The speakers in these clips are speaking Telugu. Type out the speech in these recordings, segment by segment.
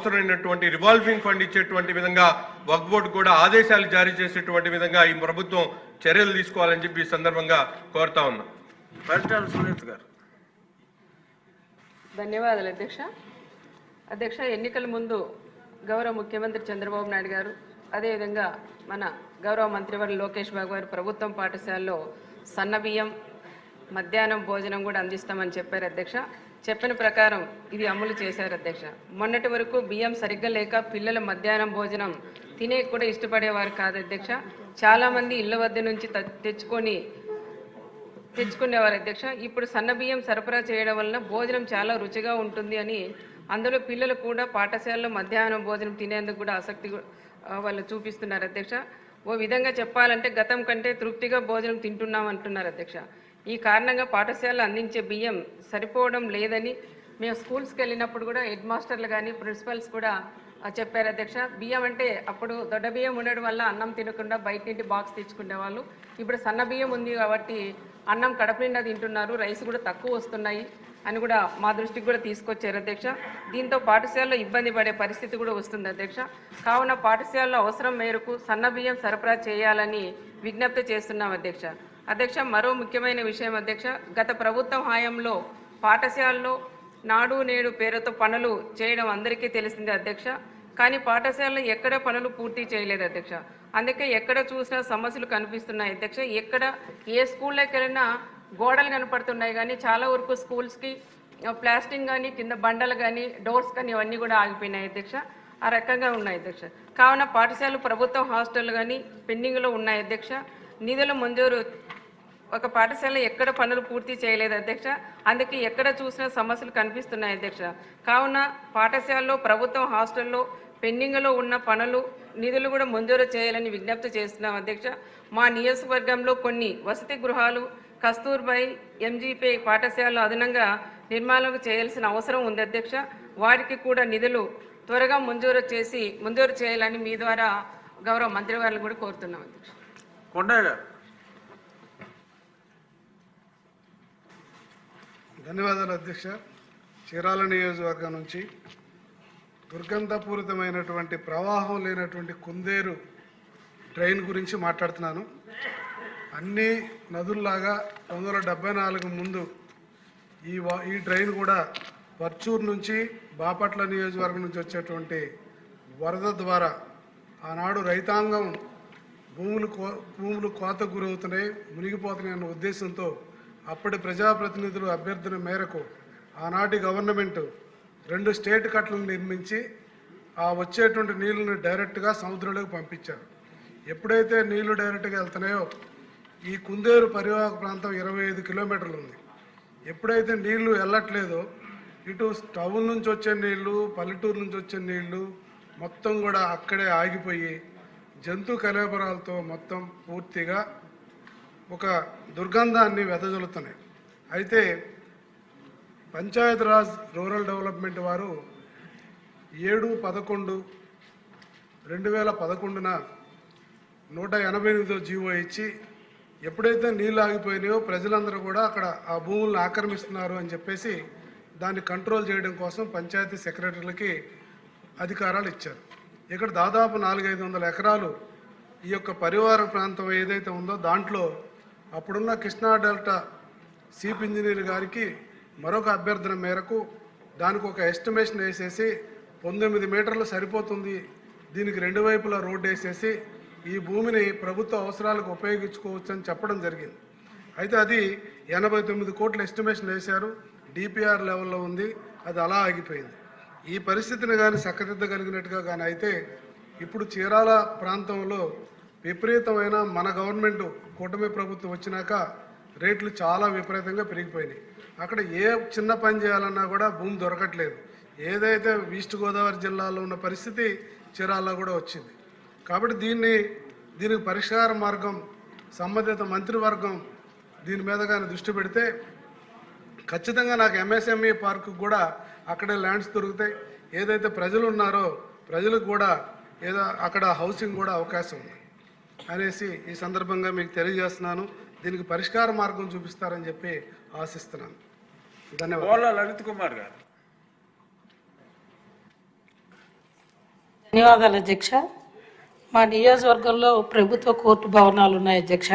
అవసరమైనటువంటి రివాల్వింగ్ ఫండ్ ఇచ్చేటువంటి విధంగా వక్ఫ్ బోర్డు కూడా ఆదేశాలు జారీ చేసేటువంటి విధంగా ఈ ప్రభుత్వం చర్యలు తీసుకోవాలని చెప్పి ఈ సందర్భంగా కోరుతా ఉన్నా. పరిటాల సునీత్ గారు. ధన్యవాదాలు అధ్యక్ష. అధ్యక్ష ఎన్నికల ముందు గౌరవ ముఖ్యమంత్రి చంద్రబాబు నాయుడు గారు అదేవిధంగా మన గౌరవ మంత్రివర్యులు లోకేష్ బాబు గారు ప్రభుత్వం పాఠశాలలో సన్న బియ్యం మధ్యాహ్నం భోజనం కూడా అందిస్తామని చెప్పారు అధ్యక్ష. చెప్పిన ప్రకారం ఇది అమలు చేశారు అధ్యక్ష. మొన్నటి వరకు బియ్యం సరిగ్గా లేక పిల్లల మధ్యాహ్నం భోజనం తినే కూడా ఇష్టపడేవారు కాదు అధ్యక్ష. చాలామంది ఇళ్ళ వద్ద నుంచి తెచ్చుకొని తెచ్చుకునేవారు అధ్యక్ష. ఇప్పుడు సన్న బియ్యం సరఫరా చేయడం వలన భోజనం చాలా రుచిగా ఉంటుంది అని అందులో పిల్లలు కూడా పాఠశాలలో మధ్యాహ్నం భోజనం తినేందుకు కూడా ఆసక్తి వాళ్ళు చూపిస్తున్నారు అధ్యక్ష. ఓ విధంగా చెప్పాలంటే గతం కంటే తృప్తిగా భోజనం తింటున్నాం అంటున్నారు అధ్యక్ష. ఈ కారణంగా పాఠశాలలో అందించే బియ్యం సరిపోవడం లేదని మేము స్కూల్స్కి వెళ్ళినప్పుడు కూడా హెడ్ మాస్టర్లు కానీ ప్రిన్సిపల్స్ కూడా చెప్పారు. అధ్యక్ష బియ్యం అంటే అప్పుడు దొడ్డ బియ్యం ఉండడం వల్ల అన్నం తినకుండా బయట నుండి బాక్స్ తెచ్చుకునేవాళ్ళు. ఇప్పుడు సన్న బియ్యం ఉంది కాబట్టి అన్నం కడప నిండా తింటున్నారు రైస్ కూడా తక్కువ వస్తున్నాయి అని కూడా మా దృష్టికి కూడా తీసుకొచ్చారు అధ్యక్ష. దీంతో పాఠశాలలో ఇబ్బంది పడే పరిస్థితి కూడా వస్తుంది అధ్యక్ష. కావున పాఠశాలలో అవసరం మేరకు సన్న బియ్యం సరఫరా చేయాలని విజ్ఞప్తి చేస్తున్నాం అధ్యక్ష. అధ్యక్ష మరో ముఖ్యమైన విషయం అధ్యక్ష గత ప్రభుత్వం హయాంలో పాఠశాలలో నాడు నేడు పేరుతో పనులు చేయడం అందరికీ తెలిసిందే అధ్యక్ష. కానీ పాఠశాలలో ఎక్కడ పనులు పూర్తి చేయలేదు అధ్యక్ష. అందుకే ఎక్కడ చూసినా సమస్యలు కనిపిస్తున్నాయి అధ్యక్ష. ఎక్కడ ఏ స్కూల్లోకి వెళ్ళినా గోడలు కనపడుతున్నాయి కానీ చాలా వరకు స్కూల్స్కి ప్లాస్టింగ్ కానీ కింద బండలు కానీ డోర్స్ కానీ ఇవన్నీ కూడా ఆగిపోయినాయి అధ్యక్ష. ఆ రకంగా ఉన్నాయి అధ్యక్ష. కావున పాఠశాలలు ప్రభుత్వ హాస్టల్ కానీ పెండింగ్లో ఉన్నాయి అధ్యక్ష. నిధుల మంజూరు ఒక పాఠశాల ఎక్కడ పనులు పూర్తి చేయలేదు అధ్యక్ష. అందుకే ఎక్కడ చూసినా సమస్యలు కనిపిస్తున్నాయి అధ్యక్ష. కావున పాఠశాలలో ప్రభుత్వం హాస్టల్లో పెండింగ్లో ఉన్న పనులు నిధులు కూడా మంజూరు చేయాలని విజ్ఞప్తి చేస్తున్నాం అధ్యక్ష. మా నియోజకవర్గంలో కొన్ని వసతి గృహాలు కస్తూర్బాయ్ ఎంజీపీ పాఠశాలలో అదనంగా నిర్మాణం చేయాల్సిన అవసరం ఉంది అధ్యక్ష. వారికి కూడా నిధులు త్వరగా మంజూరు చేసి మంజూరు చేయాలని మీ ద్వారా గౌరవ మంత్రి వారిని కూడా కోరుతున్నాం అధ్యక్ష కొండయ్య గారు ధన్యవాదాలు అధ్యక్ష. చీరాల నియోజకవర్గం నుంచి దుర్గంధపూరితమైనటువంటి ప్రవాహం లేనటువంటి కుందేరు డ్రైన్ గురించి మాట్లాడుతున్నాను. అన్ని నదుల్లాగా పంతొమ్మిది వందల నాలుగు ముందు ఈ ఈ డ్రైన్ కూడా పర్చూరు నుంచి బాపట్ల నియోజకవర్గం నుంచి వచ్చేటువంటి వరద ద్వారా ఆనాడు రైతాంగం భూములు కో భూములు కోతకు గురవుతున్నాయి మునిగిపోతున్నాయి అన్న ఉద్దేశంతో అప్పటి ప్రజాప్రతినిధులు అభ్యర్థన మేరకు ఆనాటి గవర్నమెంట్ రెండు స్టేట్ కట్టలను నిర్మించి ఆ వచ్చేటువంటి నీళ్ళని డైరెక్ట్గా సముద్రంలోకి పంపించారు. ఎప్పుడైతే నీళ్ళు డైరెక్ట్గా వెళ్తున్నాయో ఈ కుందేరు పరివాహక ప్రాంతం ఇరవై ఐదు కిలోమీటర్లు ఉంది. ఎప్పుడైతే నీళ్ళు వెళ్ళట్లేదో ఇటు టౌన్ నుంచి వచ్చే నీళ్ళు పల్లెటూరు నుంచి వచ్చే నీళ్ళు మొత్తం కూడా అక్కడే ఆగిపోయి జంతు కలేబరాలతో మొత్తం పూర్తిగా ఒక దుర్గంధాన్ని వెదజల్లుతున్నాయి. అయితే పంచాయతీరాజ్ రూరల్ డెవలప్మెంట్ వారు ఏడు పదకొండు రెండు వేల పదకొండున నూట ఎనభై ఎనిమిదో జీవో ఇచ్చి ఎప్పుడైతే నీళ్ళు ఆగిపోయినాయో ప్రజలందరూ కూడా అక్కడ ఆ భూములను ఆక్రమిస్తున్నారు అని చెప్పేసి దాన్ని కంట్రోల్ చేయడం కోసం పంచాయతీ సెక్రటరీలకి అధికారాలు ఇచ్చారు. ఇక్కడ దాదాపు నాలుగైదు వందల ఎకరాలు ఈ యొక్క పరివార ప్రాంతం ఏదైతే ఉందో దాంట్లో అప్పుడున్న కృష్ణా డెల్టా చీఫ్ ఇంజనీర్ గారికి మరొక అభ్యర్థన మేరకు దానికి ఒక ఎస్టిమేషన్ వేసేసి పంతొమ్మిది మీటర్లు సరిపోతుంది. దీనికి రెండు వైపులా రోడ్డు వేసేసి ఈ భూమిని ప్రభుత్వ అవసరాలకు ఉపయోగించుకోవచ్చు అని చెప్పడం జరిగింది. అయితే అది ఎనభై తొమ్మిది కోట్ల ఎస్టిమేషన్ వేశారు. డిపిఆర్ లెవెల్లో ఉంది. అది అలా ఆగిపోయింది. ఈ పరిస్థితిని కానీ చక్కదిద్దగలిగినట్టుగా కానీ అయితే ఇప్పుడు చీరాల ప్రాంతంలో విపరీతమైన మన గవర్నమెంట్ కూటమి ప్రభుత్వం వచ్చినాక రేట్లు చాలా విపరీతంగా పెరిగిపోయినాయి. అక్కడ ఏ చిన్న పని చేయాలన్నా కూడా భూమి దొరకట్లేదు. ఏదైతే ఈస్ట్ గోదావరి జిల్లాలో ఉన్న పరిస్థితి చీరాల్లో కూడా వచ్చింది. కాబట్టి దీన్ని దీనికి పరిష్కార మార్గం సంబంధిత మంత్రివర్గం దీని మీద కానీ దృష్టి పెడితే ఖచ్చితంగా నాకు ఎంఎస్ఎంఈ పార్కు కూడా అక్కడే ల్యాండ్స్ దొరుకుతాయి. ఏదైతే ప్రజలు ఉన్నారో ప్రజలకు కూడా ఏదో అక్కడ హౌసింగ్ కూడా అవకాశం ఉంది. అనేసి ఈ సందర్భంగా మీకు తెలియజేస్తున్నాను. దీనికి పరిష్కార మార్గం చూపిస్తారని చెప్పి ఆశిస్తున్నాను. ధన్యవాదాలు. లలిత్ కుమార్ గారు. ధన్యవాదాలు అధ్యక్ష. మా నియోజకవర్గంలో ప్రభుత్వ కోర్టు భవనాలు ఉన్నాయి అధ్యక్ష.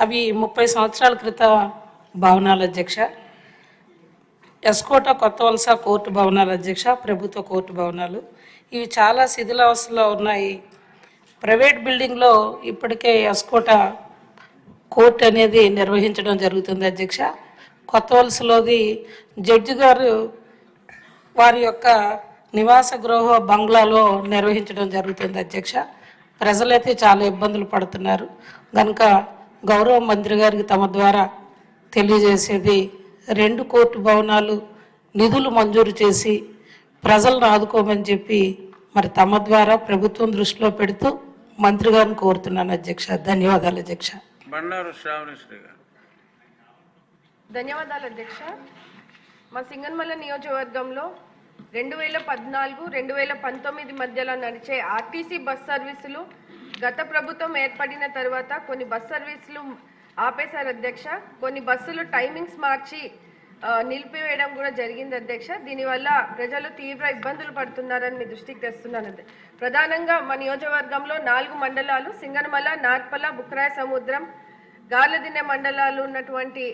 అవి ముప్పై సంవత్సరాల క్రితం భవనాలు అధ్యక్ష. ఎస్కోట కొత్త వలస కోర్టు భవనాలు అధ్యక్ష ప్రభుత్వ కోర్టు భవనాలు. ఇవి చాలా శిథిలావస్థలో ఉన్నాయి. ప్రైవేట్ బిల్డింగ్లో ఇప్పటికే ఎస్కోట కోర్టు అనేది నిర్వహించడం జరుగుతుంది అధ్యక్ష. కొత్త వలసలోది జడ్జి గారు వారి యొక్క నివాస గృహ బంగ్లాలో నిర్వహించడం జరుగుతుంది అధ్యక్ష. ప్రజలైతే చాలా ఇబ్బందులు పడుతున్నారు. కనుక గౌరవ మంత్రి గారికి తమ ద్వారా తెలియజేసేది రెండు కోర్టు భవనాలు నిధులు మంజూరు చేసి ప్రజలను ఆదుకోమని చెప్పి మరి తమ ద్వారా ప్రభుత్వం దృష్టిలో పెడుతూ మంత్రి గారిని కోరుతున్నాను అధ్యక్ష. ధన్యవాదాలు అధ్యక్ష. బండారు గారు. ధన్యవాదాలు అధ్యక్ష. మా సింగన్మల నియోజకవర్గంలో రెండు వేల పద్నాలుగు రెండు వేల పంతొమ్మిది మధ్యలో నడిచే ఆర్టీసీ బస్ సర్వీసులు గత ప్రభుత్వం ఏర్పడిన తర్వాత కొన్ని బస్ సర్వీసులు ఆపేశారు అధ్యక్ష. కొన్ని బస్సులు టైమింగ్స్ మార్చి నిలిపివేయడం కూడా జరిగింది అధ్యక్ష. దీనివల్ల ప్రజలు తీవ్ర ఇబ్బందులు పడుతున్నారని మీ దృష్టికి తెస్తున్నాను. ప్రధానంగా మా నియోజకవర్గంలో నాలుగు మండలాలు సింగనమల నార్పల బుక్రాయ సముద్రం గార్లదిన్నె మండలాలు ఉన్నటువంటి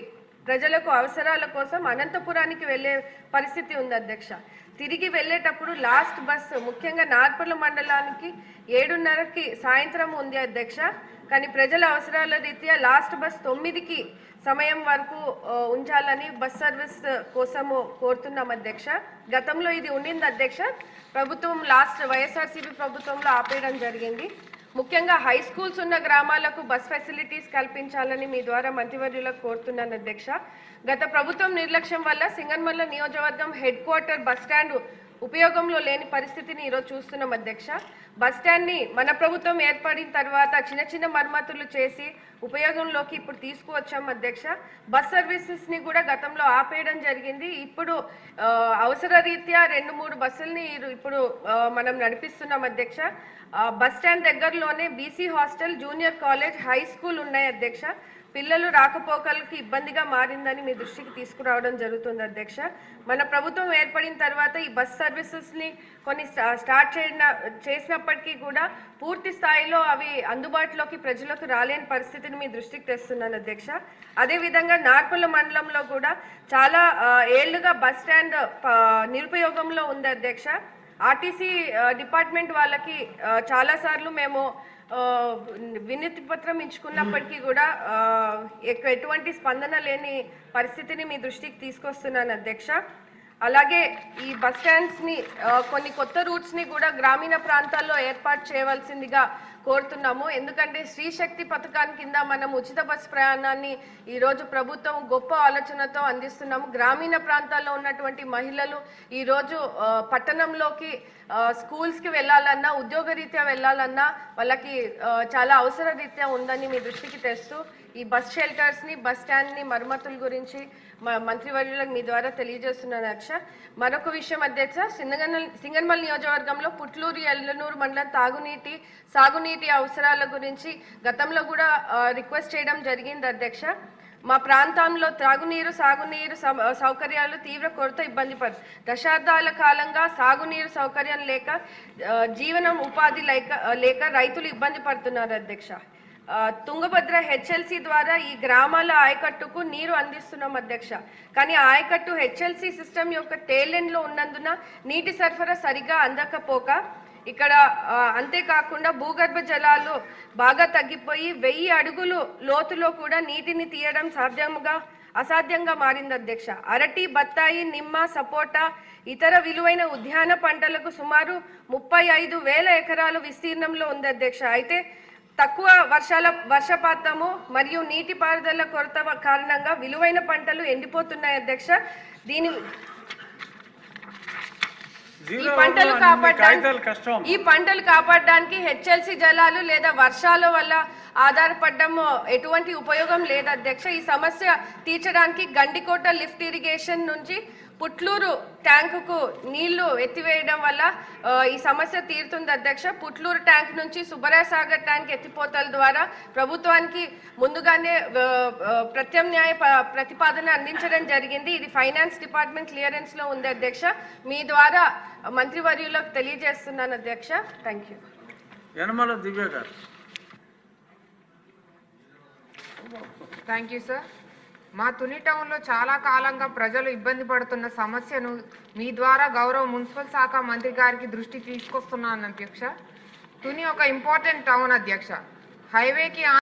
ప్రజలకు అవసరాల కోసం అనంతపురానికి వెళ్ళే పరిస్థితి ఉంది అధ్యక్ష. తిరిగి వెళ్ళేటప్పుడు లాస్ట్ బస్సు ముఖ్యంగా నార్పల మండలానికి ఏడున్నరకి సాయంత్రం ఉంది అధ్యక్ష. కానీ ప్రజల అవసరాల రీత్యా లాస్ట్ బస్ తొమ్మిదికి సమయం వరకు ఉంచాలని బస్ సర్వీస్ కోసము కోరుతున్నాం అధ్యక్ష. గతంలో ఇది ఉండింది అధ్యక్ష. ప్రభుత్వం లాస్ట్ వైఎస్ఆర్సీపీ ప్రభుత్వంలో ఆపేయడం జరిగింది. ముఖ్యంగా హై స్కూల్స్ ఉన్న గ్రామాలకు బస్ ఫెసిలిటీస్ కల్పించాలని మీ ద్వారా మంత్రివర్యులకు కోరుతున్నాను అధ్యక్ష. గత ప్రభుత్వం నిర్లక్ష్యం వల్ల సింగన్మల్ల నియోజకవర్గం హెడ్ క్వార్టర్ బస్ స్టాండ్ ఉపయోగంలో లేని పరిస్థితిని ఈరోజు చూస్తున్నాం అధ్యక్ష. బస్ స్టాండ్ని మన ప్రభుత్వం ఏర్పడిన తర్వాత చిన్న చిన్న మరమ్మతులు చేసి ఉపయోగంలోకి ఇప్పుడు తీసుకువచ్చాం అధ్యక్ష. బస్ సర్వీసెస్ని కూడా గతంలో ఆపేయడం జరిగింది. ఇప్పుడు అవసర రీత్యా రెండు మూడు బస్సుల్ని ఇప్పుడు మనం నడిపిస్తున్నాం అధ్యక్ష. బస్ స్టాండ్ దగ్గరలోనే BC hostel junior college high school ఉన్నాయి అధ్యక్ష. పిల్లలు రాకపోకలకి ఇబ్బందిగా మారిందని మీ దృష్టికి తీసుకురావడం జరుగుతుంది అధ్యక్ష. మన ప్రభుత్వం ఏర్పడిన తర్వాత ఈ బస్ సర్వీసెస్ని కొన్ని స్టా- స్టార్ట్ చేసిన చేసినప్పటికీ కూడా పూర్తి స్థాయిలో అవి అందుబాటులోకి ప్రజలకు రాలేని పరిస్థితిని మీ దృష్టికి తెస్తున్నాను అధ్యక్ష. అదేవిధంగా నార్పల మండలంలో కూడా చాలా ఏళ్ళుగా బస్ స్టాండ్ నిరుపయోగంలో ఉంది అధ్యక్ష. ఆర్టీసీ డిపార్ట్మెంట్ వాళ్ళకి చాలాసార్లు మేము వినతి పత్రం ఇచ్చుకున్నప్పటికీ కూడా ఎటువంటి స్పందన లేని పరిస్థితిని మీ దృష్టికి తీసుకొస్తున్నాను అధ్యక్ష. అలాగే ఈ బస్ స్టాండ్స్ని కొన్ని కొత్త రూట్స్ని కూడా గ్రామీణ ప్రాంతాల్లో ఏర్పాటు చేయవలసిందిగా కోరుతున్నాము. ఎందుకంటే స్త్రీ శక్తి పథకాన్ని కింద మనం ఉచిత బస్ ప్రయాణాన్ని ఈరోజు ప్రభుత్వం గొప్ప ఆలోచనతో అందిస్తున్నాము. గ్రామీణ ప్రాంతాల్లో ఉన్నటువంటి మహిళలు ఈరోజు పట్టణంలోకి స్కూల్స్కి వెళ్ళాలన్నా ఉద్యోగరీత్యా వెళ్ళాలన్నా వాళ్ళకి చాలా అవసర రీత్యా ఉందని మీ దృష్టికి తెస్తూ ఈ బస్ షెల్టర్స్ని బస్ స్టాండ్ని మరమ్మతుల గురించి మ- మంత్రివర్యులకు మీ ద్వారా తెలియజేస్తున్నాను అక్ష. మరొక విషయం అధ్యక్ష సింగనల్ సింగన్మల్ నియోజకవర్గంలో పుట్లూరు ఎల్లనూరు మండలం తాగునీటి సాగునీటి అవసరాల గురించి గతంలో కూడా రిక్వెస్ట్ చేయడం జరిగింది అధ్యక్ష. మా ప్రాంతంలో త్రాగునీరు సాగునీరు సౌకర్యాలు తీవ్ర కొరత ఇబ్బంది పడు దశాబ్దాల కాలంగా సాగునీరు సౌకర్యం లేక జీవనం ఉపాధి లేక లేక రైతులు ఇబ్బంది పడుతున్నారు అధ్యక్ష. తుంగభద్ర హెచ్ఎల్సి ద్వారా ఈ గ్రామాల ఆయకట్టుకు నీరు అందిస్తున్నాం అధ్యక్ష. కానీ ఆయకట్టు హెచ్ఎల్సి సిస్టమ్ యొక్క టేలెండ్లో ఉన్నందున నీటి సరఫరా సరిగా అందకపోక ఇక్కడ అంతేకాకుండా భూగర్భ జలాలు బాగా తగ్గిపోయి వెయ్యి అడుగులు లోతులో కూడా నీటిని తీయడం సాధ్యముగా అసాధ్యంగా మారింది అధ్యక్ష. అరటి బత్తాయి నిమ్మ సపోటా ఇతర విలువైన ఉద్యాన పంటలకు సుమారు ముప్పై ఐదు వేల ఎకరాలు విస్తీర్ణంలో ఉంది అధ్యక్ష. అయితే తక్కువ వర్షాల వర్షపాతము మరియు నీటిపారుదల కొరత కారణంగా విలువైన పంటలు ఎండిపోతున్నాయి అధ్యక్ష. దీని ఈ పంటలు కాపాడడానికి ఈ పంటలు కాపాడడానికి హెచ్ఎల్సి జలాలు లేదా వర్షాల వల్ల ఆధారపడడం ఎటువంటి ఉపయోగం లేదు అధ్యక్ష. ఈ సమస్య తీర్చడానికి గండికోట లిఫ్ట్ ఇరిగేషన్ నుంచి పుట్లూరు ట్యాంకుకు నీళ్ళు ఎత్తివేయడం వల్ల ఈ సమస్య తీరుతుంది అధ్యక్ష. పుట్లూరు ట్యాంక్ నుంచి సుబ్బరాయసాగర్ ట్యాంక్ ఎత్తిపోతల ద్వారా ప్రభుత్వానికి ముందుగానే ప్రత్యామ్నాయ ప్రతిపాదన అందించడం జరిగింది. ఇది ఫైనాన్స్ డిపార్ట్మెంట్ క్లియరెన్స్లో ఉంది అధ్యక్ష. మీ ద్వారా మంత్రివర్యులకు తెలియజేస్తున్నాను అధ్యక్ష. Thank you. Yanamala Divya garu. Thank you sir. మా తుని టౌన్లో చాలా కాలంగా ప్రజలు ఇబ్బంది పడుతున్న సమస్యను మీ ద్వారా గౌరవ మున్సిపల్ శాఖ మంత్రి గారికి దృష్టి తీసుకొస్తున్నాను అధ్యక్ష. తుని ఒక ఇంపార్టెంట్ టౌన్ అధ్యక్ష. హైవేకి